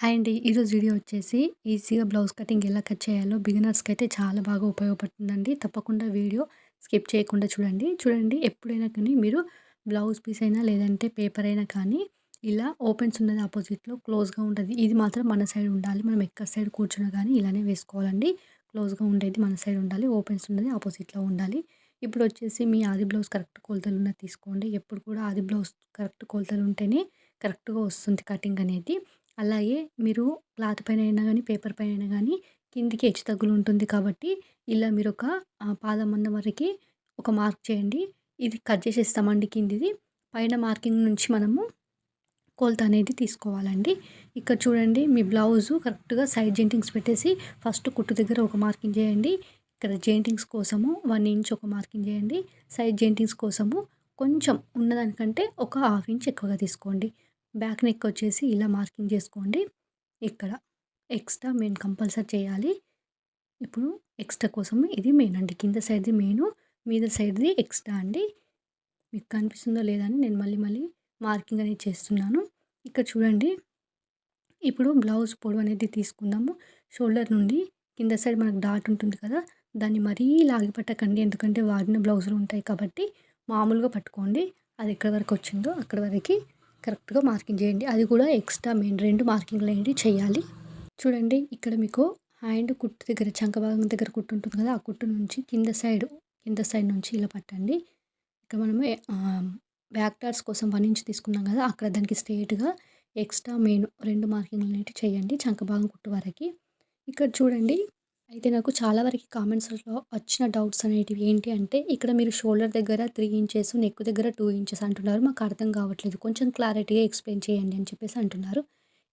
Hi అండి. ఈరోజు video వచ్చేసి ఈజీగా బ్లౌజ్ కటింగ్ ఎలా కట్ చేయాలో బిగినర్స్‌కి అయితే చాలా బాగా ఉపయోగపడుతుందండి. తప్పకుండా వీడియో స్కిప్ చేయకుండా చూడండి. చూడండి ఎప్పుడైనా కానీ మీరు బ్లౌజ్ పీస్ అయినా లేదంటే పేపర్ అయినా కానీ ఇలా ఓపెన్స్ ఉన్నది ఆపోజిట్‌లో క్లోజ్‌గా ఉంటుంది ఇది మాత్రం మన సైడ్ ఉండాలి. మనం ఎక్కడ సైడ్ కూర్చున్నా కానీ ఇలానే వేసుకోవాలండి. క్లోజ్‌గా ఉండేది మన సైడ్ ఉండాలి. ఓపెన్స్ ఉన్నది ఆపోజిట్‌లో ఉండాలి. ఇప్పుడు వచ్చేసి మీ ఆది బ్లౌజ్ కరెక్ట్ కొలతలు ఉన్నది తీసుకోండి. ఎప్పుడు కూడా ఆది బ్లౌజ్ కరెక్ట్ కొలతలు ఉంటేనే కరెక్ట్‌గా వస్తుంది కటింగ్ అనేది. అలాగే మీరు క్లాత్ పైన అయినా కానీ పేపర్ పైన అయినా కానీ కిందికి హెచ్చు తగ్గులు ఉంటుంది కాబట్టి ఇలా మీరు ఒక పాదం మందం వరకు ఒక మార్క్ చేయండి. ఇది కట్ చేసేస్తామండి కిందిది. పైన మార్కింగ్ నుంచి మనము కొలత అనేది తీసుకోవాలండి. ఇక్కడ చూడండి మీ బ్లౌజు కరెక్ట్గా సైడ్ జెయింటింగ్స్ పెట్టేసి ఫస్ట్ కుట్టు దగ్గర ఒక మార్కింగ్ చేయండి. ఇక్కడ జెయింటింగ్స్ కోసము వన్ ఇంచ్ ఒక మార్కింగ్ చేయండి. సైడ్ జెయింటింగ్స్ కోసము కొంచెం ఉన్నదానికంటే ఒక హాఫ్ ఇంచ్ ఎక్కువగా తీసుకోండి. బ్యాక్ నెక్ వచ్చేసి ఇలా మార్కింగ్ చేసుకోండి. ఇక్కడ ఎక్స్ట్రా మెయిన్ కంపల్సరీ చేయాలి. ఇప్పుడు ఎక్స్ట్రా కోసం ఇది మెయిన్ అండి. కింద సైడ్ది మెయిన్ మీద సైడ్ది ఎక్స్ట్రా అండి. మీకు కనిపిస్తుందో లేదని నేను మళ్ళీ మళ్ళీ మార్కింగ్ అనేది చేస్తున్నాను. ఇక్కడ చూడండి. ఇప్పుడు బ్లౌజ్ పొడవు అనేది తీసుకుందాము. షోల్డర్ నుండి కింద సైడ్ మనకు డాట్ ఉంటుంది కదా దాన్ని మరీ లాగి పట్టకండి. ఎందుకంటే వాడిన బ్లౌజులు ఉంటాయి కాబట్టి మామూలుగా పట్టుకోండి. అది ఎక్కడి వరకు వచ్చిందో అక్కడ వరకు కరెక్ట్గా మార్కింగ్ చేయండి. అది కూడా ఎక్స్ట్రా మెయిన్ రెండు మార్కింగ్లు ఏంటి చేయాలి. చూడండి ఇక్కడ మీకు హ్యాండ్ కుట్టు దగ్గర చంక భాగం దగ్గర కుట్టు ఉంటుంది కదా ఆ కుట్టు నుంచి కింద సైడ్ కింద సైడ్ నుంచి ఇలా పట్టండి. ఇక్కడ మనము బ్యాక్ టార్స్ కోసం వన్ ఇంచ్ తీసుకున్నాం కదా అక్కడ దానికి స్ట్రేట్గా ఎక్స్ట్రా మెయిన్ రెండు మార్కింగ్లు అనేవి చేయండి చంక భాగం కుట్టు వరకు. ఇక్కడ చూడండి అయితే నాకు చాలా వరకు కామెంట్స్లో వచ్చిన డౌట్స్ అనేటివి ఏంటి అంటే ఇక్కడ మీరు షోల్డర్ దగ్గర త్రీ ఇంచెస్ నెక్ దగ్గర టూ ఇంచెస్ అంటున్నారు. మాకు అర్థం కావట్లేదు. కొంచెం క్లారిటీగా ఎక్స్ప్లెయిన్ చేయండి అని చెప్పేసి అంటున్నారు.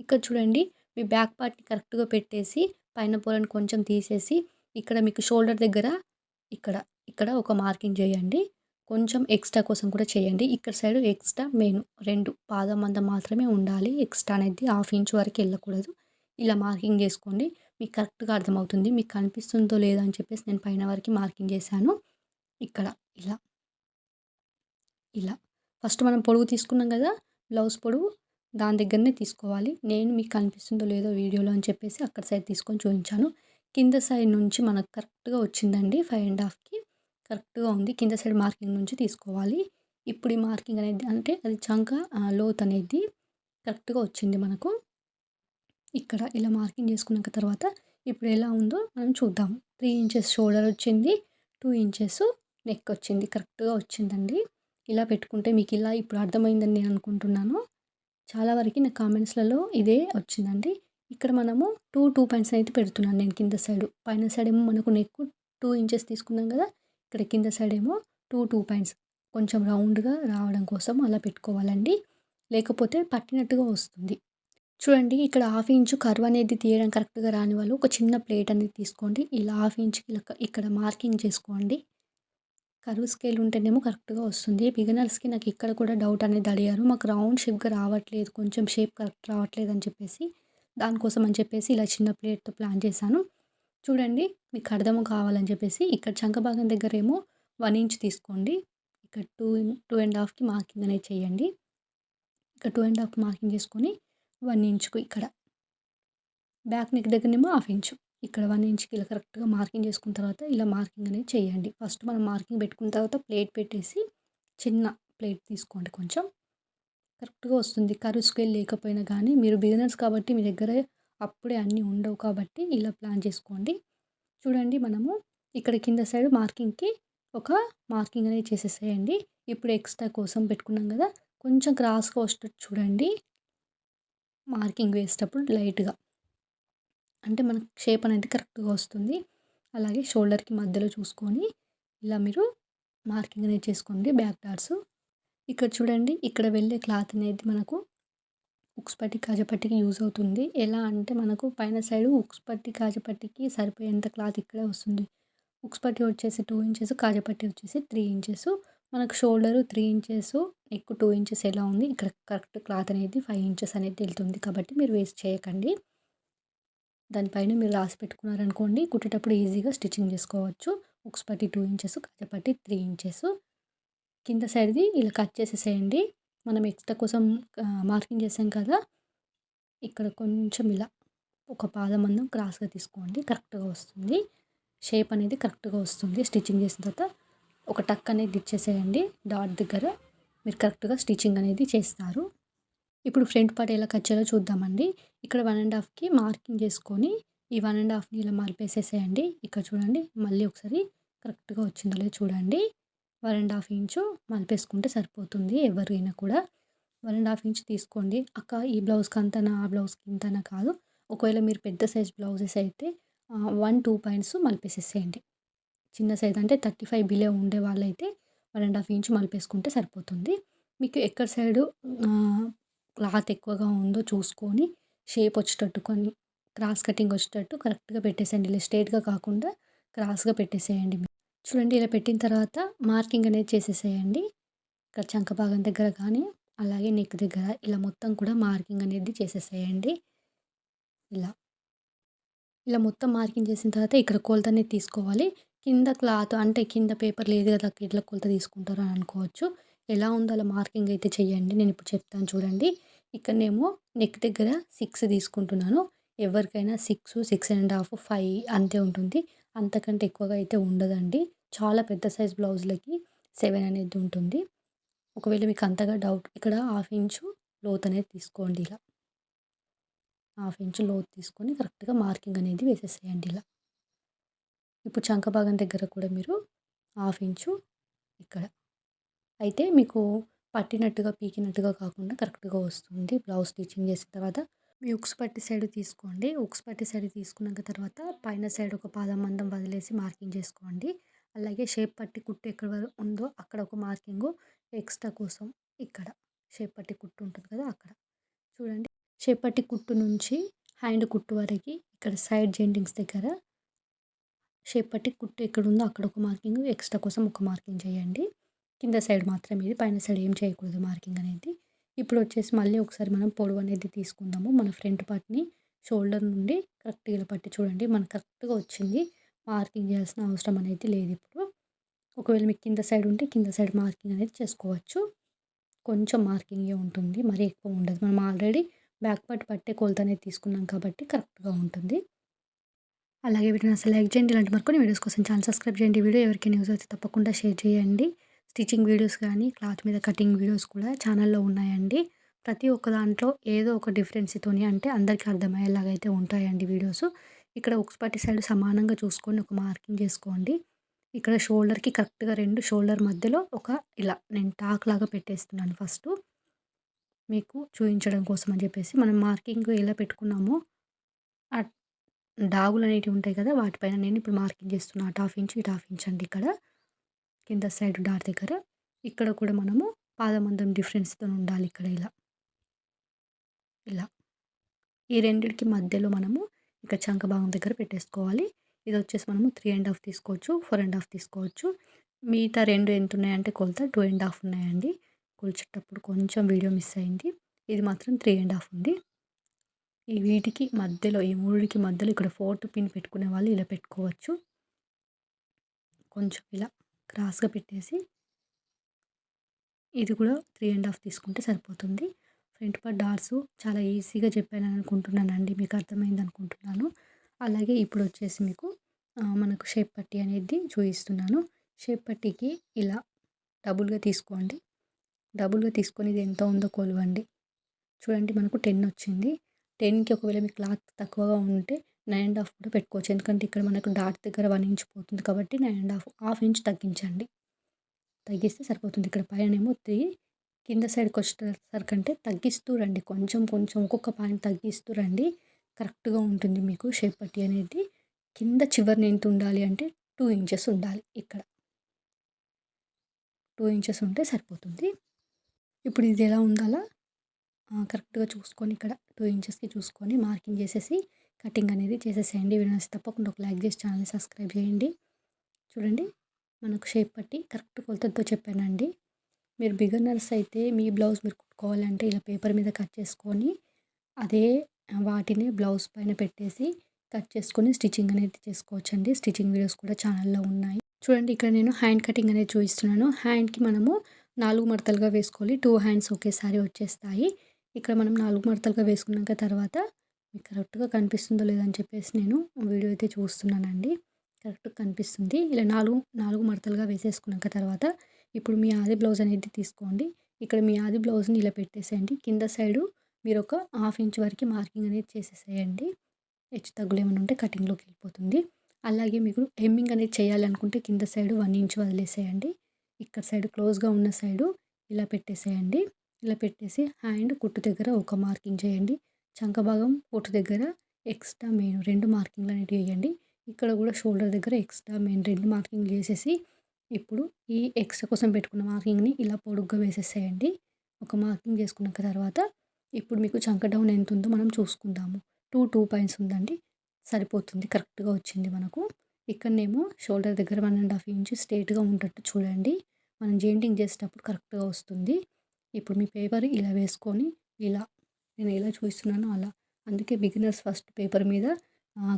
ఇక్కడ చూడండి మీ బ్యాక్ పార్ట్ని కరెక్ట్గా పెట్టేసి పైన పొలను కొంచెం తీసేసి ఇక్కడ మీకు షోల్డర్ దగ్గర ఇక్కడ ఇక్కడ ఒక మార్కింగ్ చేయండి. కొంచెం ఎక్స్ట్రా కోసం కూడా చేయండి. ఇక్కడ సైడ్ ఎక్స్ట్రా మెయిన్ రెండు పాదం మందం మాత్రమే ఉండాలి. ఎక్స్ట్రా అనేది హాఫ్ ఇంచ్ వరకు వెళ్ళకూడదు. ఇలా మార్కింగ్ చేసుకోండి. మీకు కరెక్ట్గా అర్థమవుతుంది. మీకు కనిపిస్తుందో లేదో అని చెప్పేసి నేను పైన వరకు మార్కింగ్ చేశాను. ఇక్కడ ఇలా. ఇలా. ఫస్ట్ మనం పొడుగు తీసుకున్నాం కదా! బ్లౌజ్ పొడుగు దాని దగ్గరనే తీసుకోవాలి. నేను మీకు కనిపిస్తుందో లేదో వీడియోలో అని చెప్పేసి అక్కడ సైడ్ తీసుకొని చూపించాను. కింద సైడ్ నుంచి మనకు కరెక్ట్గా వచ్చిందండి ఫైవ్ అండ్ హాఫ్కి కరెక్ట్గా ఉంది. కింద సైడ్ మార్కింగ్ నుంచి తీసుకోవాలి. ఇప్పుడు ఈ మార్కింగ్ అనేది అంటే అది చంక లోత్ అనేది కరెక్ట్గా వచ్చింది మనకు. ఇక్కడ ఇలా మార్కింగ్ చేసుకున్నాక తర్వాత ఇప్పుడు ఎలా ఉందో మనం చూద్దాం. త్రీ ఇంచెస్ షోల్డర్ వచ్చింది టూ ఇంచెస్ నెక్ వచ్చింది కరెక్ట్గా వచ్చిందండి. ఇలా పెట్టుకుంటే మీకు ఇలా ఇప్పుడు అర్థమైందని నేను అనుకుంటున్నాను. చాలా వరకు నా కామెంట్స్లలో ఇదే వచ్చిందండి. ఇక్కడ మనము టూ టూ పాయింట్స్ అయితే పెడుతున్నాను నేను కింద సైడ్. పైన సైడ్ ఏమో మనకు నెక్ టూ ఇంచెస్ తీసుకున్నాం కదా ఇక్కడ కింద సైడ్ ఏమో టూ టూ పాయింట్స్. కొంచెం రౌండ్గా రావడం కోసం అలా పెట్టుకోవాలండి. లేకపోతే పట్టినట్టుగా వస్తుంది. చూడండి ఇక్కడ హాఫ్ ఇంచు కర్వ్ అనేది తీయడం కరెక్ట్గా రాని వాళ్ళు ఒక చిన్న ప్లేట్ అనేది తీసుకోండి. ఇలా హాఫ్ ఇంచ్కి ఇలా ఇక్కడ మార్కింగ్ చేసుకోండి. కర్వ్ స్కేల్ ఉంటేనేమో కరెక్ట్గా వస్తుంది. బిగినర్స్కి నాకు ఇక్కడ కూడా డౌట్ అనేది అడిగారు. మాకు రౌండ్ షేప్గా రావట్లేదు కొంచెం షేప్ కరెక్ట్ రావట్లేదు అని చెప్పేసి దానికోసం అని చెప్పేసి ఇలా చిన్న ప్లేట్తో ప్లాన్ చేశాను. చూడండి మీకు అర్థం కావాలని చెప్పేసి ఇక్కడ చంక భాగం దగ్గర ఏమో వన్ ఇంచ్ తీసుకోండి. ఇక్కడ టూ టూ అండ్ హాఫ్కి మార్కింగ్ అనేది చేయండి. ఇక్కడ టూ అండ్ హాఫ్ మార్కింగ్ చేసుకొని వన్ ఇంచుకు ఇక్కడ. బ్యాక్ నెక్ దగ్గరనేమో హాఫ్ ఇంచు. ఇక్కడ వన్ ఇంచ్కి ఇలా కరెక్ట్గా మార్కింగ్ చేసుకున్న తర్వాత ఇలా మార్కింగ్ అనేది చేయండి. ఫస్ట్ మనం మార్కింగ్ పెట్టుకున్న తర్వాత ప్లేట్ పెట్టేసి చిన్న ప్లేట్ తీసుకోండి కొంచెం. కరెక్ట్గా వస్తుంది. కరు స్కేల్ లేకపోయినా కానీ మీరు బిగినర్స్ కాబట్టి మీ దగ్గర అప్పుడే అన్నీ ఉండవు కాబట్టి ఇలా ప్లాన్ చేసుకోండి. చూడండి మనము ఇక్కడ కింద సైడ్ మార్కింగ్కి ఒక మార్కింగ్ అనేది చేసేసేయండి. ఇప్పుడు ఎక్స్ట్రా కోసం పెట్టుకున్నాం కదా కొంచెం క్రాస్గా వచ్చేటట్టు చూడండి. మార్కింగ్ వేసేటప్పుడు లైట్గా. అంటే మనకు షేప్ అనేది కరెక్ట్గా వస్తుంది. అలాగే షోల్డర్కి మధ్యలో చూసుకొని ఇలా మీరు మార్కింగ్ అనేది చేసుకోండి బ్యాక్ డాట్స్ ఇక్కడ చూడండి ఇక్కడ వెళ్ళే క్లాత్ అనేది మనకు ఉక్స్ పట్టి కాజపట్టికి యూజ్ అవుతుంది. ఎలా అంటే మనకు పైన సైడ్ ఉక్స్ పట్టి కాజపట్టికి సరిపోయేంత క్లాత్ ఇక్కడే వస్తుంది. ఉక్స్ పట్టి వచ్చేసి టూ ఇంచెస్ కాజపట్టి వచ్చేసి త్రీ ఇంచెస్. మనకు shoulder three inches neck two inches ఎలా ఉంది ఇక్కడ కరెక్ట్ క్లాత్ అనేది ఫైవ్ ఇంచెస్ అనేది వెళ్తుంది కాబట్టి మీరు వేస్ట్ చేయకండి. దానిపైన మీరు రాసి పెట్టుకున్నారనుకోండి కుట్టేటప్పుడు ఈజీగా స్టిచ్చింగ్ చేసుకోవచ్చు. ఉక్స్ పట్టి టూ ఇంచెస్ కాజపట్టి త్రీ ఇంచెస్. కింద సైడ్ది ఇలా కట్ చేసేసేయండి. మనం ఎక్స్ట్రా కోసం మార్కింగ్ చేసాం కదా ఇక్కడ కొంచెం ఇలా ఒక పాదమందం క్రాస్గా తీసుకోండి కరెక్ట్గా వస్తుంది. షేప్ అనేది కరెక్ట్గా వస్తుంది స్టిచ్చింగ్ చేసిన తర్వాత. ఒక టక్ అనేది ఇచ్చేసేయండి డాట్ దగ్గర. మీరు కరెక్ట్గా స్టిచ్చింగ్ అనేది చేస్తారు. ఇప్పుడు ఫ్రంట్ పార్ట్ ఎలా కట్ చేయాలో చూద్దామండి. ఇక్కడ వన్ అండ్ హాఫ్కి మార్కింగ్ చేసుకొని ఈ వన్ అండ్ హాఫ్ని ఇలా మార్పేసేసేయండి. ఇక్కడ చూడండి మళ్ళీ ఒకసారి కరెక్ట్గా వచ్చిందో లేదో చూడండి. వన్ అండ్ హాఫ్ ఇంచు మలిపేసుకుంటే సరిపోతుంది ఎవరైనా కూడా. వన్ అండ్ హాఫ్ ఇంచ్ తీసుకోండి. అక్క ఈ బ్లౌజ్కి అంతనా ఆ బ్లౌజ్కి ఇంతనా కాదు. ఒకవేళ మీరు పెద్ద సైజ్ బ్లౌజెస్ అయితే వన్ టూ పాయింట్స్ మలిపేసేసేయండి చిన్న సైజ్ అంటే థర్టీ ఫైవ్ బిలో ఉండే వాళ్ళైతే వన్ అండ్ హాఫ్ ఇంచ్ మలిపేసుకుంటే సరిపోతుంది. మీకు ఎక్కడ సైడు క్లాత్ ఎక్కువగా ఉందో చూసుకొని షేప్ వచ్చేటట్టు కొన్ని క్రాస్ కటింగ్ వచ్చేటట్టు కరెక్ట్గా పెట్టేసేయండి. ఇలా స్ట్రేట్గా కాకుండా క్రాస్గా పెట్టేసేయండి. చూడండి ఇలా పెట్టిన తర్వాత మార్కింగ్ అనేది చేసేసేయండి. ఇక్కడ చంక భాగం దగ్గర కానీ అలాగే నెక్ దగ్గర ఇలా మొత్తం కూడా మార్కింగ్ అనేది చేసేసేయండి. ఇలా. ఇలా మొత్తం మార్కింగ్ చేసిన తర్వాత ఇక్కడ కొలత అనేది తీసుకోవాలి. కింద క్లాత్ అంటే కింద పేపర్ లేదు కదా ఇట్లా కొలత తీసుకుంటారు అని అనుకోవచ్చు. ఎలా ఉందో అలా మార్కింగ్ అయితే చేయండి నేను ఇప్పుడు చెప్తాను చూడండి. ఇక్కడనేమో నెక్ దగ్గర సిక్స్ తీసుకుంటున్నాను. ఎవరికైనా six six and half five అంతే ఉంటుంది. అంతకంటే ఎక్కువగా అయితే ఉండదండి. చాలా పెద్ద సైజ్ బ్లౌజ్లకి సెవెన్ అనేది ఉంటుంది. ఒకవేళ మీకు అంతగా డౌట్ ఇక్కడ హాఫ్ ఇంచు లోత్ అనేది తీసుకోండి ఇలా. హాఫ్ ఇంచు లోత్ తీసుకొని కరెక్ట్గా మార్కింగ్ అనేది వేసేసేయండి ఇలా. ఇప్పుడు చంక భాగం దగ్గర కూడా మీరు హాఫ్ ఇంచు ఇక్కడ. అయితే మీకు పట్టినట్టుగా పీకినట్టుగా కాకుండా కరెక్ట్గా వస్తుంది. బ్లౌజ్ స్టిచ్చింగ్ చేసిన తర్వాత మీ ఉక్స్ పట్టి సైడ్ తీసుకోండి. ఉక్స్ పట్టి సైడ్ తీసుకున్నాక తర్వాత పైన సైడ్ ఒక పాదం మందం వదిలేసి మార్కింగ్ చేసుకోండి. అలాగే షేప్ పట్టి కుట్టు ఎక్కడ ఉందో అక్కడ ఒక మార్కింగ్ ఎక్స్ట్రా కోసం ఇక్కడ. షేప్ పట్టి కుట్టు ఉంటుంది కదా అక్కడ. చూడండి. షేప్ పట్టి కుట్టు నుంచి హ్యాండ్ కుట్టు వరకు ఇక్కడ సైడ్ జెండింగ్స్ దగ్గర షేప్ పట్టి కుట్టు ఎక్కడ ఉందో అక్కడ ఒక మార్కింగ్ ఎక్స్ట్రా కోసం ఒక మార్కింగ్ చేయండి. కింద సైడ్ మాత్రమే ఇది పైన సైడ్ ఏం చేయకూడదు మార్కింగ్ అనేది. ఇప్పుడు వచ్చేసి మళ్ళీ ఒకసారి మనం పొడవు అనేది తీసుకుందాము. మన ఫ్రంట్ పార్ట్ని షోల్డర్ నుండి కరెక్ట్గా ఇలా పట్టి చూడండి. మనకు కరెక్ట్గా వచ్చింది. మార్కింగ్ చేయాల్సిన అవసరం అనేది లేదు ఇప్పుడు. ఒకవేళ మీకు కింద సైడ్ ఉంటే కింద సైడ్ మార్కింగ్ అనేది చేసుకోవచ్చు. కొంచెం మార్కింగే ఉంటుంది. మరీ ఎక్కువ ఉండదు. మనం ఆల్రెడీ బ్యాక్ పార్ట్ పట్టే కొలత అనేది తీసుకున్నాం కాబట్టి కరెక్ట్గా ఉంటుంది. అలాగే వీటిని అసలు లైక్ చేయండి ఇలాంటి మరికొన్ని వీడియోస్ కోసం ఛానల్ సబ్స్క్రైబ్ చేయండి. వీడియో ఎవరికైనా యూజ్ అయితే తప్పకుండా షేర్ చేయండి. స్టిచ్చింగ్ వీడియోస్ కానీ క్లాత్ మీద కటింగ్ వీడియోస్ కూడా ఛానల్లో ఉన్నాయండి. ప్రతి ఒక్క దాంట్లో ఏదో ఒక డిఫరెన్స్తోని అంటే అందరికీ అర్థమయ్యేలాగా అయితే ఉంటాయండి వీడియోస్. ఇక్కడ ఉక్స్పట్టి సైడ్ సమానంగా చూసుకొని ఒక మార్కింగ్ చేసుకోండి. ఇక్కడ షోల్డర్కి కరెక్ట్గా రెండు షోల్డర్ మధ్యలో ఒక ఇలా నేను టాక్ లాగా పెట్టేస్తున్నాను ఫస్ట్. మీకు చూపించడం కోసం అని చెప్పేసి మనం మార్కింగ్ ఎలా పెట్టుకున్నామో డాగులు అనేటివి ఉంటాయి కదా వాటిపైన నేను ఇప్పుడు మార్కింగ్ చేస్తున్నాను అటు హాఫ్ ఇంచ్ ఇటు హాఫ్ ఇంచ్ అండి ఇక్కడ. కింద సైడ్ డాట్ దగ్గర. ఇక్కడ కూడా మనము పాదమందం డిఫరెన్స్తో ఉండాలి ఇక్కడ ఇలా. ఇలా. ఈ రెండింటికి మధ్యలో మనము ఇక్కడ చంక భాగం దగ్గర పెట్టేసుకోవాలి. ఇది వచ్చేసి మనము త్రీ అండ్ హాఫ్ తీసుకోవచ్చు ఫోర్ అండ్ హాఫ్ తీసుకోవచ్చు. మిగతా రెండు ఎంత ఉన్నాయంటే కొలత టూ అండ్ హాఫ్ ఉన్నాయండి. కొలిచేటప్పుడు కొంచెం వీడియో మిస్ అయింది. ఇది మాత్రం త్రీ అండ్ హాఫ్ ఉంది. ఈ వీటికి మధ్యలో ఈ మూడికి మధ్యలో ఇక్కడ ఫోర్త్ పిన్ పెట్టుకునే వాళ్ళు ఇలా పెట్టుకోవచ్చు. కొంచెం ఇలా క్రాస్గా పెట్టేసి ఇది కూడా త్రీ అండ్ హాఫ్ తీసుకుంటే సరిపోతుంది. ఫ్రంట్ పార్ట్ డార్స్ చాలా ఈజీగా చెప్పాను అనుకుంటున్నానండి మీకు అర్థమైంది అనుకుంటున్నాను. అలాగే ఇప్పుడు వచ్చేసి మీకు మనకు షేప్ పట్టి అనేది చూపిస్తున్నాను. షేప్ పట్టికి ఇలా డబుల్గా తీసుకోండి. డబుల్గా తీసుకొని ఇది ఎంత ఉందో కొలవండి. చూడండి మనకు టెన్ వచ్చింది. టెన్కి ఒకవేళ మీ క్లాత్ తక్కువగా ఉంటే నైన్ అండ్ హాఫ్ కూడా పెట్టుకోవచ్చు. ఎందుకంటే ఇక్కడ మనకు డాట్ దగ్గర వన్ ఇంచ్ పోతుంది కాబట్టి nine and half half inch తగ్గించండి. తగ్గిస్తే సరిపోతుంది. ఇక్కడ పైన ఏమో త్రీ కింద సైడ్కి వచ్చేసరికంటే తగ్గిస్తూ రండి. కొంచెం కొంచెం ఒక్కొక్క పాయింట్ తగ్గిస్తూ రండి. కరెక్ట్గా ఉంటుంది మీకు షేప్ పట్టి అనేది. కింద చివరిని ఎంత ఉండాలి అంటే టూ ఇంచెస్ ఉండాలి ఇక్కడ. టూ ఇంచెస్ ఉంటే సరిపోతుంది. ఇప్పుడు ఇది ఎలా ఉండాలా? కరెక్ట్గా చూసుకొని ఇక్కడ టూ ఇంచెస్కి చూసుకొని మార్కింగ్ చేసేసి కటింగ్ అనేది చేసేసేయండి. వీడియో తప్పకుండా ఒక లైక్ చేసి ఛానల్ని సబ్స్క్రైబ్ చేయండి. చూడండి మనకు షేప్ పట్టి కరెక్ట్ కొలతతో చెప్పానండి. మీరు బిగినర్స్ అయితే మీ బ్లౌజ్ మీరు కుట్టుకోవాలంటే ఇలా పేపర్ మీద కట్ చేసుకొని అదే వాటిని బ్లౌజ్ పైన పెట్టేసి కట్ చేసుకొని స్టిచ్చింగ్ అనేది చేసుకోవచ్చండి. స్టిచ్చింగ్ వీడియోస్ కూడా ఛానల్లో ఉన్నాయి. చూడండి ఇక్కడ నేను హ్యాండ్ కటింగ్ అనేది చూపిస్తున్నాను. హ్యాండ్కి మనము నాలుగు మడతలుగా వేసుకోవాలి. టూ హ్యాండ్స్ ఒకేసారి వచ్చేస్తాయి. ఇక్కడ మనం నాలుగు మడతలుగా వేసుకున్నాక తర్వాత మీకు కరెక్ట్గా కనిపిస్తుందో లేదని చెప్పేసి నేను వీడియో అయితే చూస్తున్నానండి. కరెక్ట్గా కనిపిస్తుంది. ఇలా నాలుగు నాలుగు మడతలుగా వేసేసుకున్నాక తర్వాత ఇప్పుడు మీ ఆది బ్లౌజ్ అనేది తీసుకోండి. ఇక్కడ మీ ఆది బ్లౌజ్ని ఇలా పెట్టేసేయండి. కింద సైడు మీరు ఒక హాఫ్ ఇంచ్ వరకు మార్కింగ్ అనేది చేసేసేయండి. హెచ్చు తగ్గులు ఏమైనా ఉంటే కటింగ్లోకి వెళ్ళిపోతుంది. అలాగే మీకు హెమ్మింగ్ అనేది చేయాలనుకుంటే కింద సైడ్ వన్ ఇంచ్ వదిలేసేయండి. ఇక్కడ సైడ్ క్లోజ్గా ఉన్న సైడు ఇలా పెట్టేసేయండి. ఇలా పెట్టేసి హ్యాండ్ కుట్టు దగ్గర ఒక మార్కింగ్ చేయండి. చంక భాగం కుట్టు దగ్గర ఎక్స్ట్రా మెయిన్ రెండు మార్కింగ్లు అనేవి వేయండి ఇక్కడ కూడా షోల్డర్ దగ్గర ఎక్స్ట్రా మెయిన్ రెండు మార్కింగ్ చేసేసి ఇప్పుడు ఈ ఎక్స్ట్రా కోసం పెట్టుకున్న మార్కింగ్ని ఇలా పొడుగ్గా వేసేసేయండి. ఒక మార్కింగ్ చేసుకున్న తర్వాత ఇప్పుడు మీకు చంక డౌన్ ఎంత ఉందో మనం చూసుకుందాము. టూ టూ పాయింట్స్ ఉందండి. సరిపోతుంది. కరెక్ట్గా వచ్చింది మనకు. ఇక్కడనేమో షోల్డర్ దగ్గర వన్ అండ్ హాఫ్ ఇంచ్ స్ట్రేట్గా ఉండేటట్టు చూడండి. మనం జెయింటింగ్ చేసేటప్పుడు కరెక్ట్గా వస్తుంది. ఇప్పుడు మీ పేపర్ ఇలా వేసుకొని ఇలా నేను ఎలా చూస్తున్నానో అలా. అందుకే బిగినర్స్ ఫస్ట్ పేపర్ మీద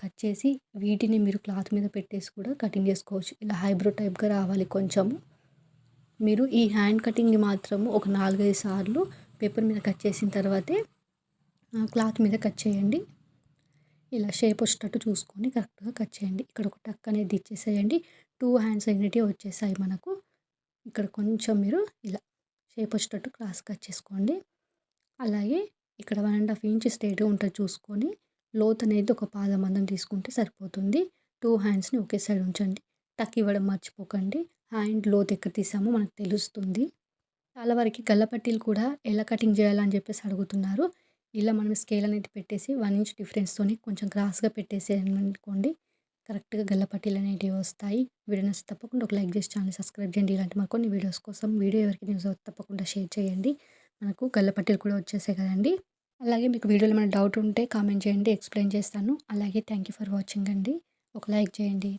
కట్ చేసి వీటిని మీరు క్లాత్ మీద పెట్టేసి కూడా కటింగ్ చేసుకోవచ్చు. ఇలా హైబ్రో టైప్గా రావాలి కొంచెము. మీరు ఈ హ్యాండ్ కటింగ్ మాత్రము ఒక నాలుగైదు సార్లు పేపర్ మీద కట్ చేసిన తర్వాతే క్లాత్ మీద కట్ చేయండి. ఇలా షేప్ వచ్చేటట్టు చూసుకొని కరెక్ట్గా కట్ చేయండి. ఇక్కడ ఒక టక్ అనేది ఇచ్చేసేయండి. టూ హ్యాండ్స్ అనేటివి వచ్చేసాయి మనకు. ఇక్కడ కొంచెం మీరు ఇలా షేప్ వచ్చేటట్టు క్లాస్ కట్ చేసుకోండి. అలాగే ఇక్కడ వన్ అండ్ హాఫ్ ఇంచ్ స్ట్రేట్గా ఉంటుంది చూసుకొని లోత్ అనేది ఒక పాదమందం తీసుకుంటే సరిపోతుంది. టూ హ్యాండ్స్ని ఒకే సైడ్ ఉంచండి. టక్ ఇవ్వడం మర్చిపోకండి. హ్యాండ్ లోత్ ఎక్కడ తీసామో మనకు తెలుస్తుంది. చాలా వరకు గల్లపట్టీలు కూడా ఎలా కటింగ్ చేయాలని చెప్పేసి అడుగుతున్నారు. ఇలా మనం స్కేల్ అనేది పెట్టేసి వన్ ఇంచ్ డిఫరెన్స్తోని కొంచెం క్రాస్గా పెట్టేసి అనుకోండి కరెక్ట్గా గల్లపట్టీలు అనేటివి వస్తాయి. వీడియో తప్పకుండా ఒక లైక్ చేసి ఛానల్ సబ్స్క్రైబ్ చేయండి. ఇలాంటి మరికొన్ని వీడియోస్ కోసం వీడియో ఎవరికి న్యూస్ తప్పకుండా షేర్ చేయండి. మనకు గల్లపట్టీలు కూడా వచ్చేసాయి కదండి. అలాగే మీకు వీడియోలో ఏమైనా డౌట్ ఉంటే కామెంట్ చేయండి ఎక్స్ప్లెయిన్ చేస్తాను. అలాగే థ్యాంక్ యూ ఫర్ వాచింగ్ అండి. ఒక లైక్ చేయండి.